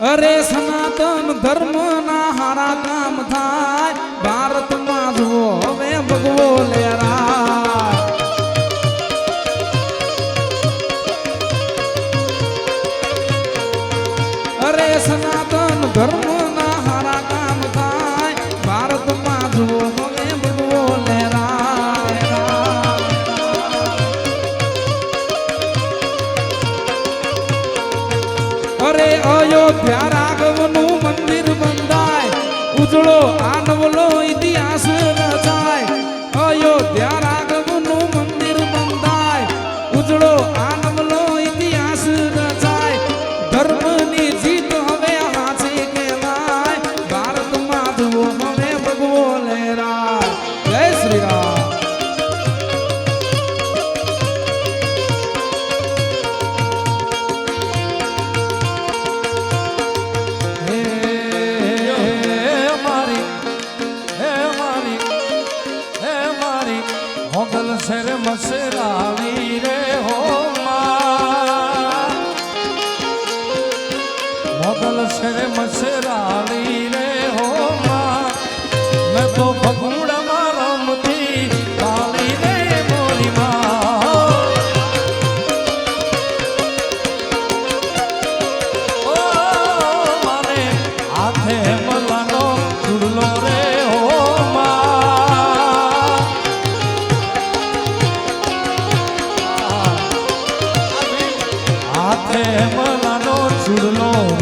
અરે સનાતન ધર્મ ના હારા કામ થાય. ભારતમાં જો હવે ભગવો લે ઉજળો આ નવલો ઇતિહાસ રચાય અયોધ્યા રાઘવનું મંદિર બંધાય. ઉજળો આ પ્રેમલાનો ચૂડલો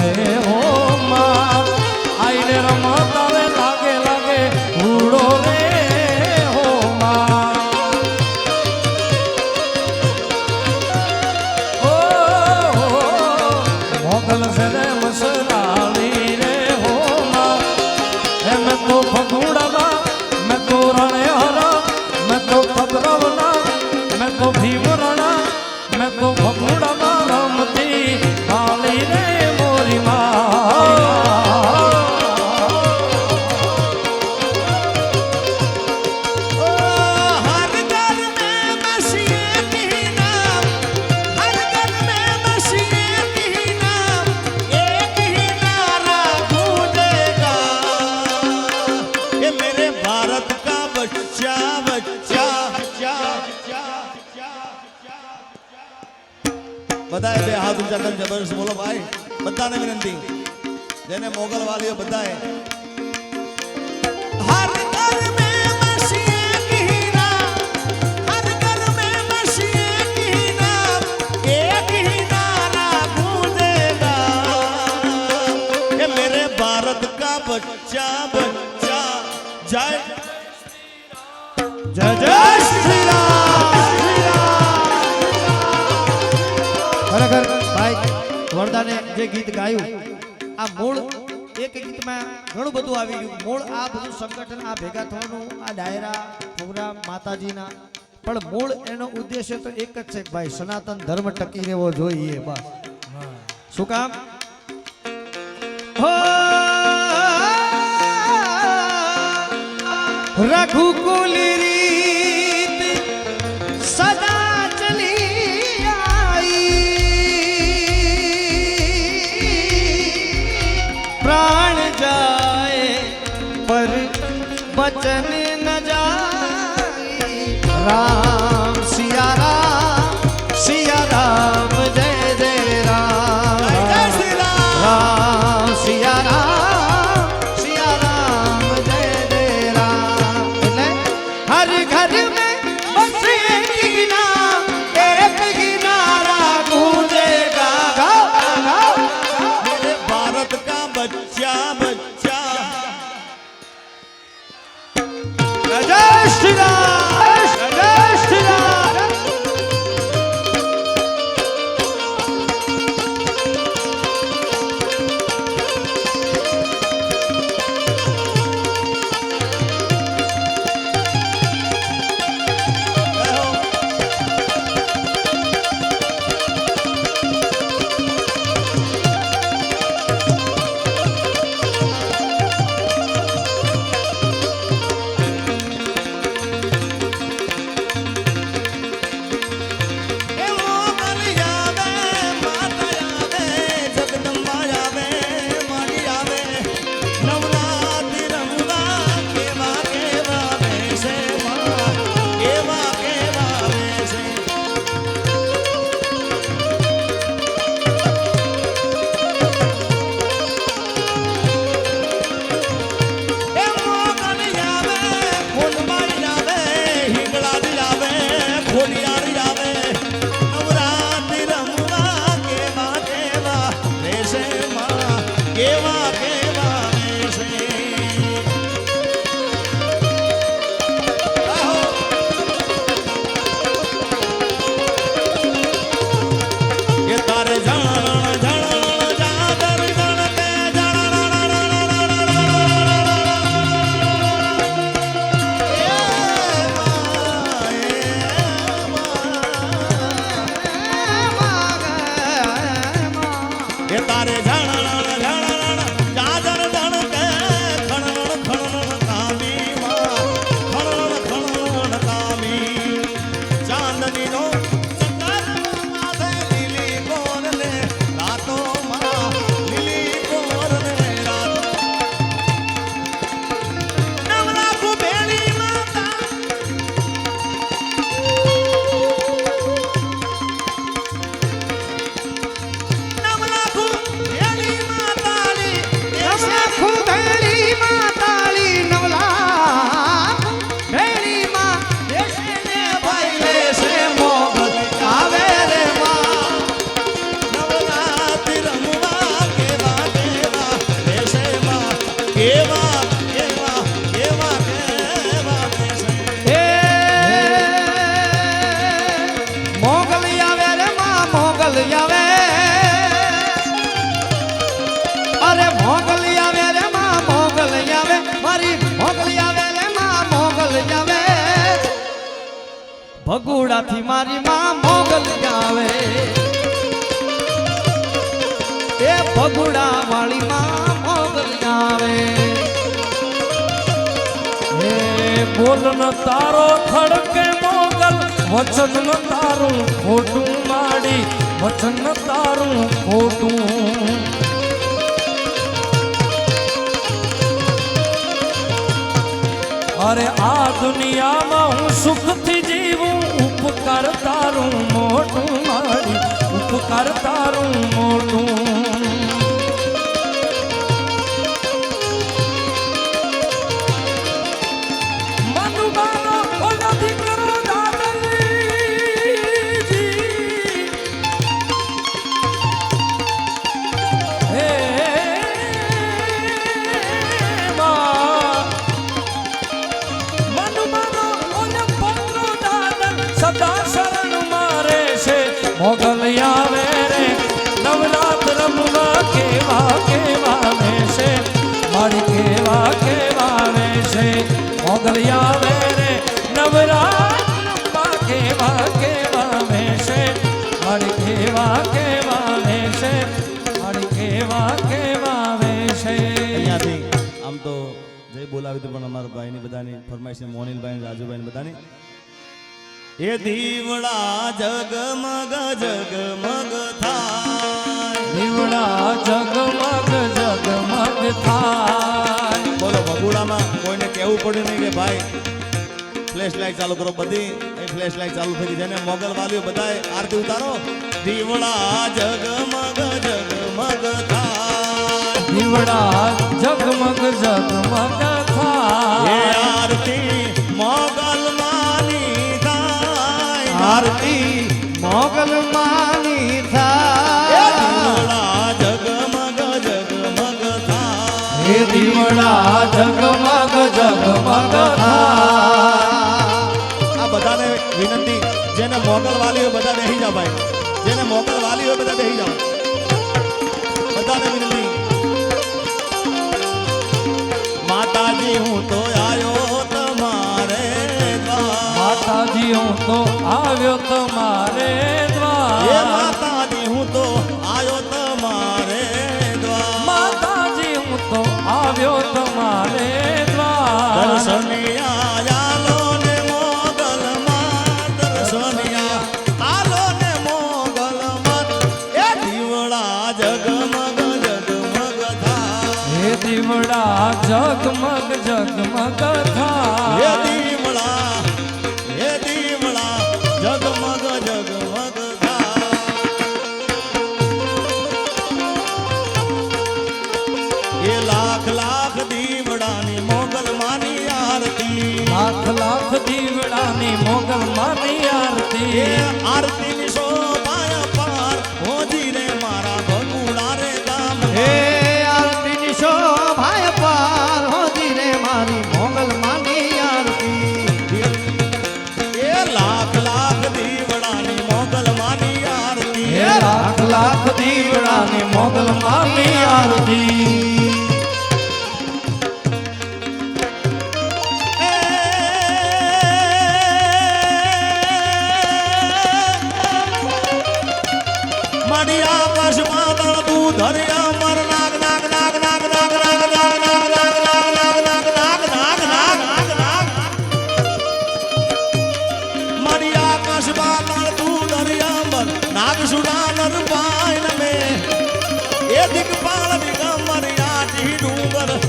જે ગીત ગાયું, આ મૂળ એક ગીતમાં ઘણું બધું આવી ગયું. મૂળ આ બધું સંગઠન, આ ભેગા થવાનું, આ ડાયરા, પ્રોગ્રામ, માતાજીના. પણ મૂળ એનો ઉદ્દેશ્ય તો એક જ છે ભાઈ, સનાતન ધર્મ ટકી રહેવો જોઈએ, બસ. શું કામ? રઘુકુલી ભગુડાથી મારી માં મોગલ આવે એ ભગુડા વાળી માં મોગલ આવે હે બોલન તારો ખડકે મોગલ, વચન તારું ખોટું માડી, વચન તારું ખોટું. અરે આ દુનિયામાં હું સુખથી ઉપકાર તારું મોટું મારી ઉપકાર તારું મોટું બોલાવી હતી પણ અમારા ભાઈની બધાની ફરમાઈશ મોનિલભાઈ રાજુભાઈ બધાની. એ દીવડા જગમગ જગમગ થાય. દીવડા જગમગ જગમગ થાય. બોલો ભગુડામાં કોઈને કહેવું પડ્યું નહીં કે ભાઈ ફ્લેશ લાઈટ ચાલુ કરો બધી. એ ફ્લેશ લાઇટ ચાલુ થઈ ગઈ જેને મોગલ વાલીઓ બધાએ આરતી ઉતારો. દીવડા જગમગ જગમગ થાય દીવડા જગમગ જગમગ આરતી મોગલ માની થાય. આરતી મોગલ માની થાય. જગમગ જગમગ થાય. દીવડા જગમગ જગમગ થાય. આ બધાને વિનંતી જેને મોગલ વાલીઓ બધાને બધા બેસી જાઓ ભાઈ તો આવ્યો તમારે દ્વાર. મોગલ માની આરતી આરતી ની શોભાય પાર હોજી રે મારા ભગુડા રે દામ હે આરતીની શોભાય પાર હોતી રે મારી મોગલ માની આરતી. એ લાખ લાખ દીવડાની મોગલ માની આરતી. હે લાખ લાખ દીવડાની મોગલ માની આરતી.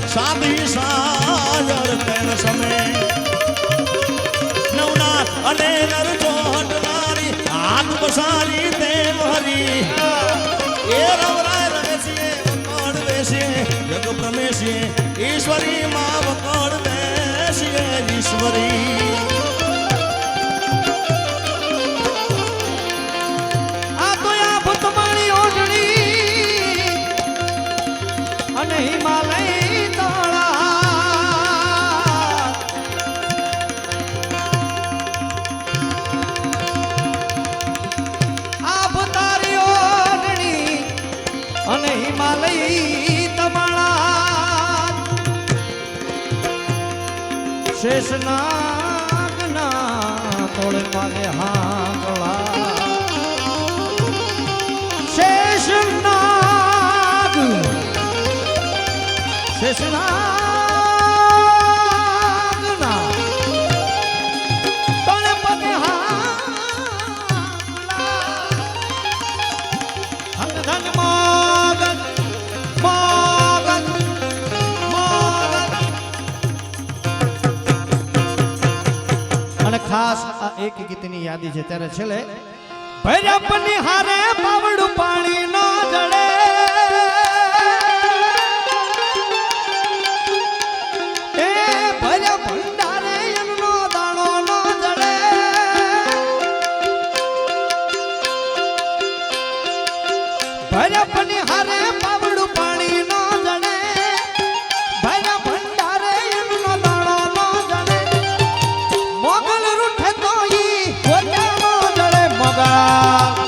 સાધી સાજર તેન સમે નવના અને નર જોહટ નારી હાથ બસારી તેમ હરી એ રવરા પ્રમેશીએ જગ પ્રમેશીએ ઈશ્વરી માં વકોળ બેસીએ ઈશ્વરી. અને હિમા શેષનાગના તોળે પાલે હા મને ખાસ આ એક ગીતની યાદી છે. ત્યારે છેલ્લે ભૈરપની હારે પાવડું પાણી Baba.